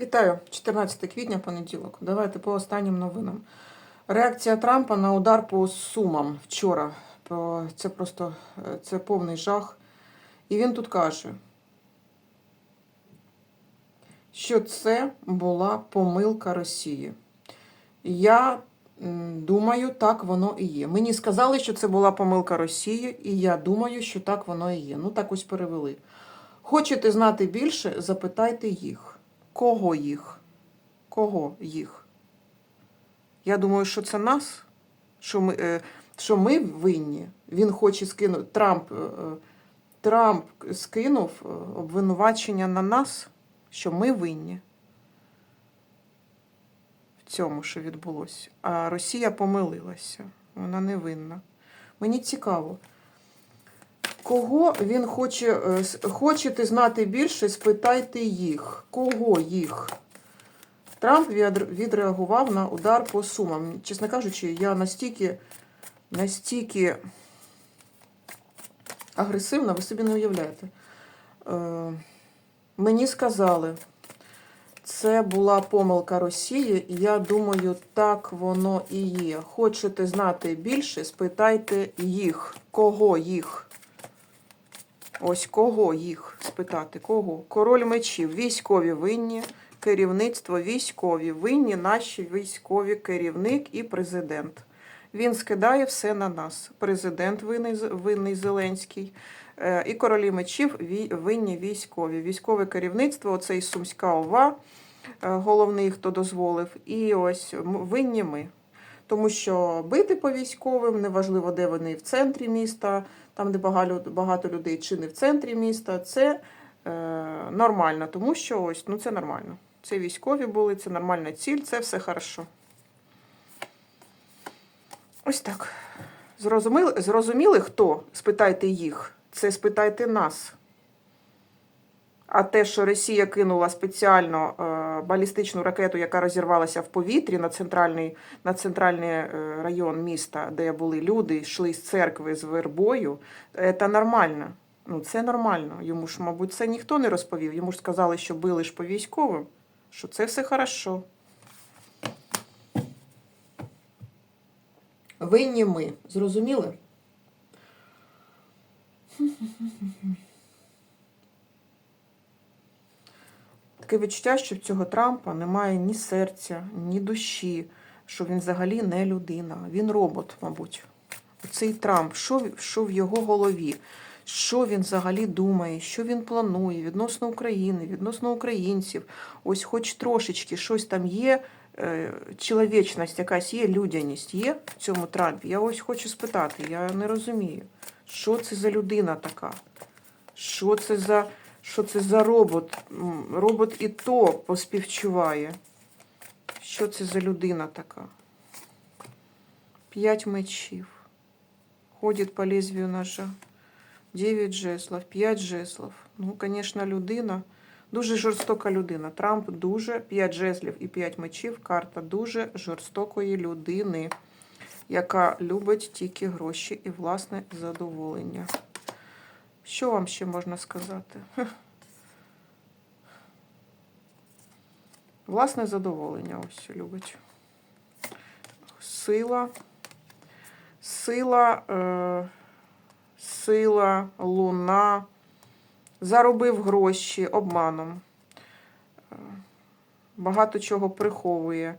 Вітаю, 14 квітня, понеділок. Давайте по останнім новинам. Реакція Трампа на удар по Сумам вчора. Це просто е, це повний жах. І він тут каже, що це була помилка Росії. Я думаю, так воно і є. Мені сказали, що це була помилка Росії, і я думаю, що так воно і є. Ну, так ось перевели. Хочете знати більше, запитайте їх. Кого їх? Кого їх? Я думаю, що це нас, що ми, е, що ми винні. Він хоче скинути. Трамп, е, е, Трамп скинув обвинувачення на нас, що ми винні в цьому, що відбулося. А Росія помилилася. Вона не винна. Мені цікаво. Кого він хоче, е, хочете знати більше, спитайте їх. Кого їх? Трамп відреагував на удар по сумам. Чесно кажучи, я настільки, настільки агресивна, ви собі не уявляєте. Е, мені сказали, це була помилка Росії, і я думаю, так воно і є. Хочете знати більше, спитайте їх. Кого їх? Ось кого їх спитати? Кого? Король мечів, військові винні, керівництво військові винні, наші військові керівник і президент. Він скидає все на нас. Президент винний, винний Зеленський. е, І королі мечів винні військові. Військове керівництво, оцей Сумська ОВА, е, головний, хто дозволив. І ось винні ми. Тому що бити по військовим, неважливо, де вони в центрі міста, там, де багато, людей, чи не в центрі міста, це е, нормально, тому що ось ну це нормально. Це військові були, це нормальна ціль, це все хорошо. Ось так. Зрозуміли, зрозуміли хто? Спитайте їх. Це спитайте нас. А те, що Росія кинула спеціально е, балістичну ракету, яка розірвалася в повітрі на центральний, на центральний е, район міста, де були люди, йшли з церкви з вербою, це нормально. Ну, це нормально. Йому ж, мабуть, це ніхто не розповів. Йому ж сказали, що били ж по військовим, що це все хорошо. Винні ми. Зрозуміли? Таке відчуття, що в цього Трампа немає ні серця, ні душі, що він взагалі не людина. Він робот, мабуть. Цей Трамп, що, що в його голові, що він взагалі думає, що він планує відносно України, відносно українців. Ось хоч трошечки щось там є, е, чоловічність, якась є, людяність є в цьому Трампі. Я ось хочу спитати, я не розумію, що це за людина така? Що це за, що це за робот? Робот і то поспівчуває. Що це за людина така? П'ять мечів. Ходить по лезвію ножа. Дев'ять жеслов, п'ять жеслов. Ну, звісно, людина. Дуже жорстока людина. Трамп дуже п'ять жезлів і п'ять мечів. Карта дуже жорстокої людини, яка любить тільки гроші і власне задоволення. Що вам ще можна сказати? Власне задоволення ось любить. Сила. Сила, е, сила, луна. Заробив гроші обманом. Е, Багато чого приховує.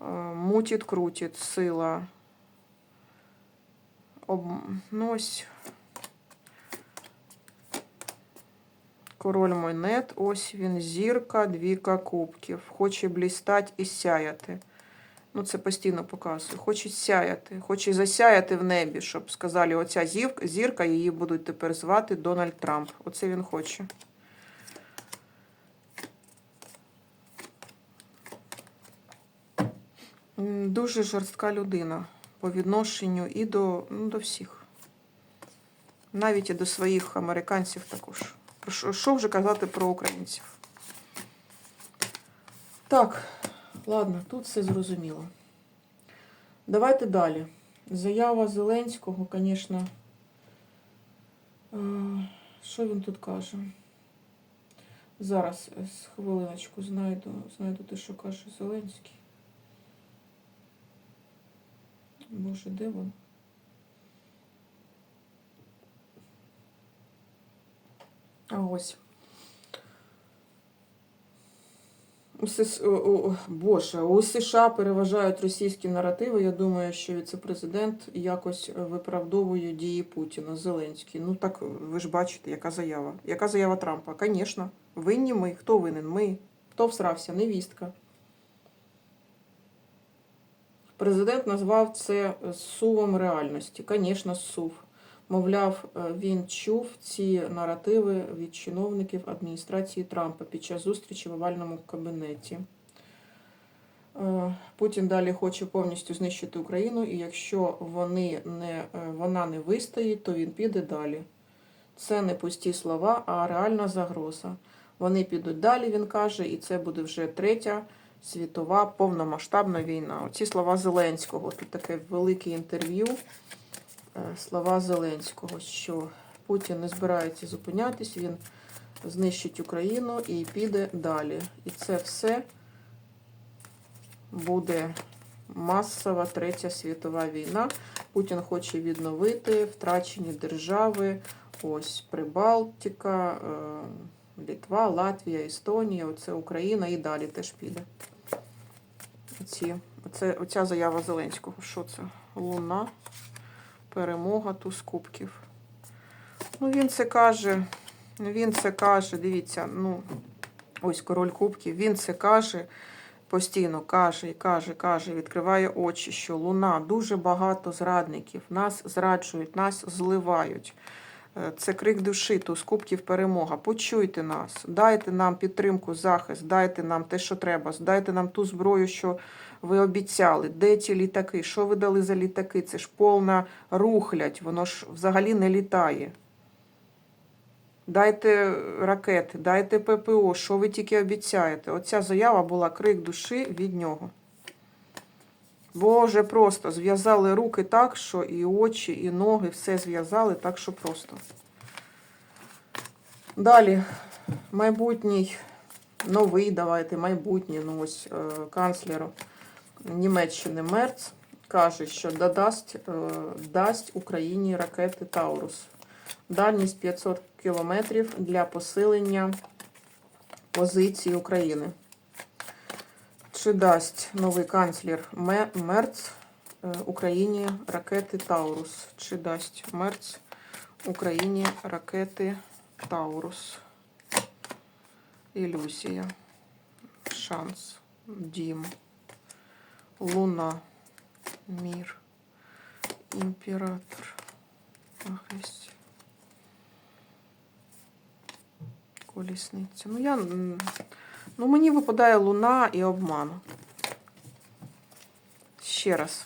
Е, Мутить, крутить, сила. Об... Ну, ось Король монет, ось він, зірка, двійка кубків. Хоче блістати і сяяти. Ну, це постійно показує. Хоче сяяти, хоче засяяти в небі, щоб сказали, оця зірка, її будуть тепер звати Дональд Трамп. Оце він хоче. Дуже жорстка людина по відношенню і до, ну, до всіх. Навіть і до своїх американців також. Що, вже казати про українців? Так, ладно, тут все зрозуміло. Давайте далі. Заява Зеленського, звісно. Що він тут каже? Зараз е, з хвилиночку знайду, знайду те, що каже Зеленський. Боже, де він? Ось. Боже, у США переважають російські наративи. Я думаю, що віце-президент якось виправдовує дії Путіна, Зеленський. Ну так ви ж бачите, яка заява. Яка заява Трампа? Звісно, винні ми. Хто винен? Ми. Хто всрався? Невістка. Президент назвав це сувом реальності. Звісно, сув. Мовляв, е, він чув ці наративи від чиновників адміністрації Трампа під час зустрічі в овальному кабінеті. Е, Путін далі хоче повністю знищити Україну, і якщо вони не, е, вона не вистоїть, то він піде далі. Це не пусті слова, а реальна загроза. Вони підуть далі, він каже, і це буде вже третя світова повномасштабна війна. Оці слова Зеленського. Тут таке велике інтерв'ю. Е, Слова Зеленського, що Путін не збирається зупинятись, він знищить Україну і піде далі. І це все буде масова третя світова війна. Путін хоче відновити втрачені держави. Ось Прибалтика, е, Літва, Латвія, Естонія, оце Україна і далі теж піде. Оці, оце, оця заява Зеленського. Що це? Луна, перемога, туз кубків. Ну, він це каже, він це каже, дивіться, ну, ось король кубків, він це каже, постійно каже і каже, каже, відкриває очі, що луна, дуже багато зрадників, нас зраджують, нас зливають. Е, Це крик душі, туз кубків перемога. Почуйте нас, дайте нам підтримку, захист, дайте нам те, що треба, дайте нам ту зброю, що ви обіцяли. Де ті літаки? Що ви дали за літаки? Це ж повна рухлядь, воно ж взагалі не літає. Дайте ракети, дайте ППО, що ви тільки обіцяєте. Оця заява була крик душі від нього. Боже, просто зв'язали руки так, що і очі, і ноги, все зв'язали так, що просто. Далі, майбутній, новий, давайте, майбутній, ну ось е, канцлер Німеччини Мерц каже, що додасть, е, дасть Україні ракети Таурус. Дальність 500 кілометрів для посилення позиції України. Чи дасть новий канцлер Мерц е, Україні ракети Таурус? Чи дасть Мерц Україні ракети Таурус? Ілюзія. Шанс. Дім. Луна. Мір. Імператор. Агресія. Колісниця. Ну, я. Ну, мені випадає луна і обман. Ще раз.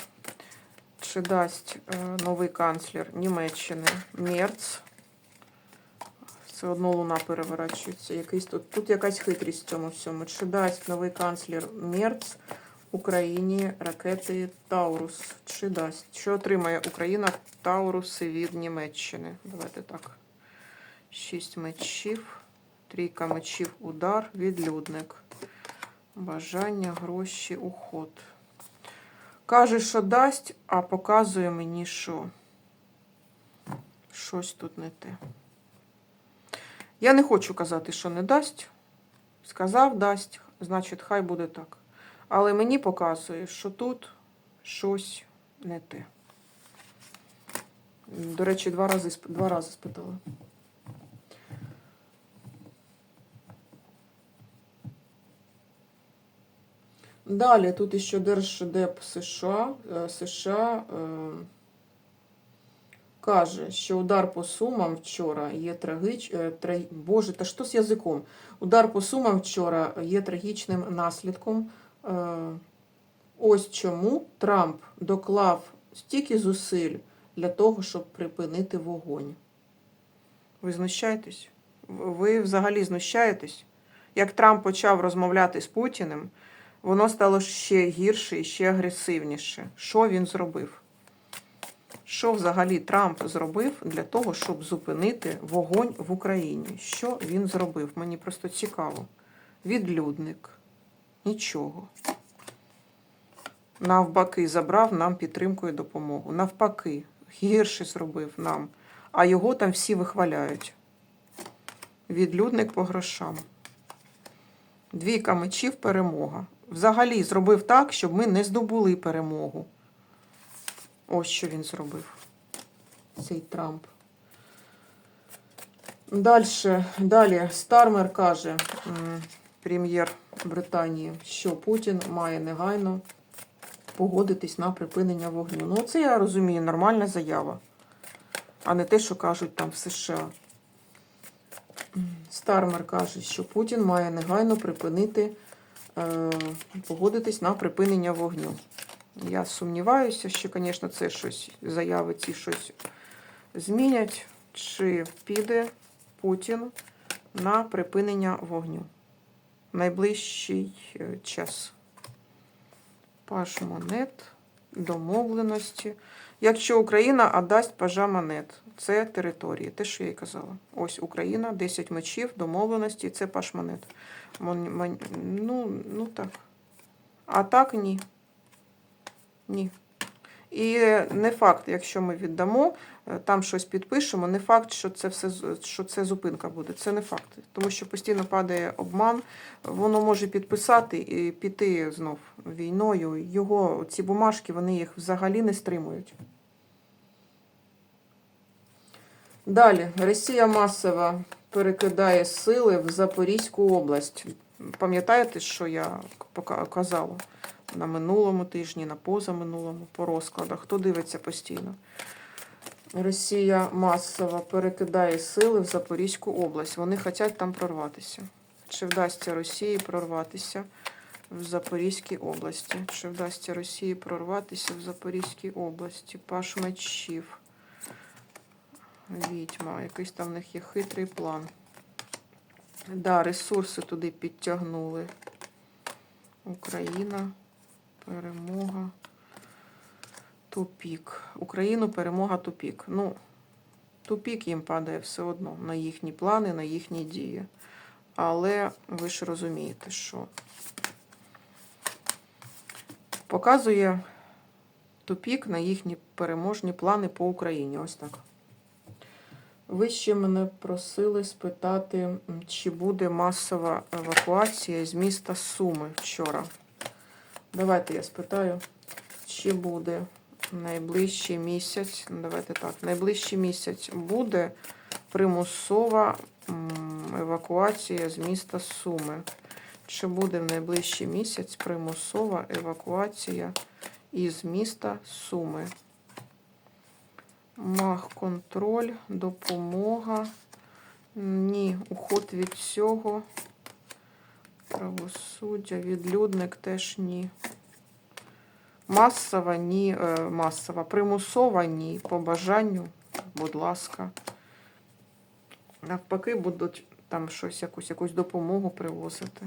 Чи дасть е, новий канцлер Німеччини Мерц? Все одно луна переворачується. Якийсь тут, тут якась хитрість в цьому всьому. Чи дасть новий канцлер Мерц Україні ракети Таурус? Чи дасть? Що отримає Україна Тауруси від Німеччини? Давайте так. Шість мечів. Трійка мечів, удар, відлюдник. Бажання, гроші, уход. Каже, що дасть, а показує мені, що щось тут не те. Я не хочу казати, що не дасть. Сказав, дасть, значить, хай буде так. Але мені показує, що тут щось не те. До речі, два рази, два рази спитала. Далі тут ще Держдеп США, е, США е, каже, що удар по сумам вчора є трагич... е, тра- Боже, та що з язиком? Удар по сумам вчора є трагічним наслідком. Е, Ось чому Трамп доклав стільки зусиль для того, щоб припинити вогонь. Ви знущаєтесь? Ви взагалі знущаєтесь? Як Трамп почав розмовляти з Путіним, воно стало ще гірше і ще агресивніше. Що він зробив? Що взагалі Трамп зробив для того, щоб зупинити вогонь в Україні? Що він зробив? Мені просто цікаво. Відлюдник. Нічого. Навпаки, забрав нам підтримку і допомогу. Навпаки, гірше зробив нам. А його там всі вихваляють. Відлюдник по грошам. Двійка мечів перемога. Взагалі зробив так, щоб ми не здобули перемогу. Ось що він зробив. Цей Трамп. Дальше, далі Стармер каже, прем'єр Британії, що Путін має негайно погодитись на припинення вогню. Ну, це я розумію, нормальна заява, а не те, що кажуть там в США. Стармер каже, що Путін має негайно припинити, погодитись на припинення вогню. Я сумніваюся, що, звісно, це щось, заяви ці щось змінять, чи піде Путін на припинення вогню найближчий е, час. Паш монет, домовленості. Якщо Україна отдасть пажа монет, це території. Те, що я й казала. Ось Україна, 10 мечів, домовленості, це паш монет. Мон- мон- Ну, ну так. А так ні. Ні. І не факт, якщо ми віддамо, е, там щось підпишемо, не факт, що це все що це зупинка буде. Це не факт. Тому що постійно падає обман, воно може підписати і піти знов війною. Його ці бумажки, вони їх взагалі не стримують. Далі, Росія масово перекидає сили в Запорізьку область. Пам'ятаєте, що я казала на минулому тижні, на позаминулому по розкладах? Хто дивиться постійно? Росія масово перекидає сили в Запорізьку область. Вони хочуть там прорватися. Чи вдасться Росії прорватися в Запорізькій області? Чи вдасться Росії прорватися в Запорізькій області? Паш мечів. Відьма, якийсь там в них є хитрий план. Да, ресурси туди підтягнули. Україна, перемога, тупік. Україну, перемога, тупік. Ну, тупік їм падає все одно на їхні плани, на їхні дії. Але ви ж розумієте, що показує тупік на їхні переможні плани по Україні. Ось так. Ви ще мене просили спитати, чи буде масова евакуація з міста Суми вчора. Давайте я спитаю, чи буде найближчий місяць. ну, Давайте так, найближчий місяць буде примусова евакуація з міста Суми. Чи буде в найближчий місяць примусова евакуація із міста Суми? Мах контроль, допомога. Ні, уход від цього. Правосуддя, відлюдник теж ні. Масова ні, е, масова. Примусова ні. По бажанню, будь ласка. Навпаки, будуть там щось, якусь, якусь допомогу привозити.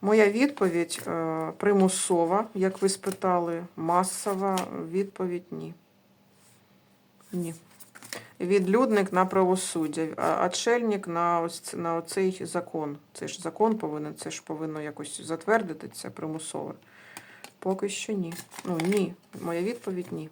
Моя відповідь е, примусова, як ви спитали, масова відповідь ні. Ні. Відлюдник на правосуддя, а отшельник на, ось, на оцей закон. Це ж закон повинен, це ж повинно якось затвердити це примусове. Поки що ні. Ну ні. Моя відповідь ні.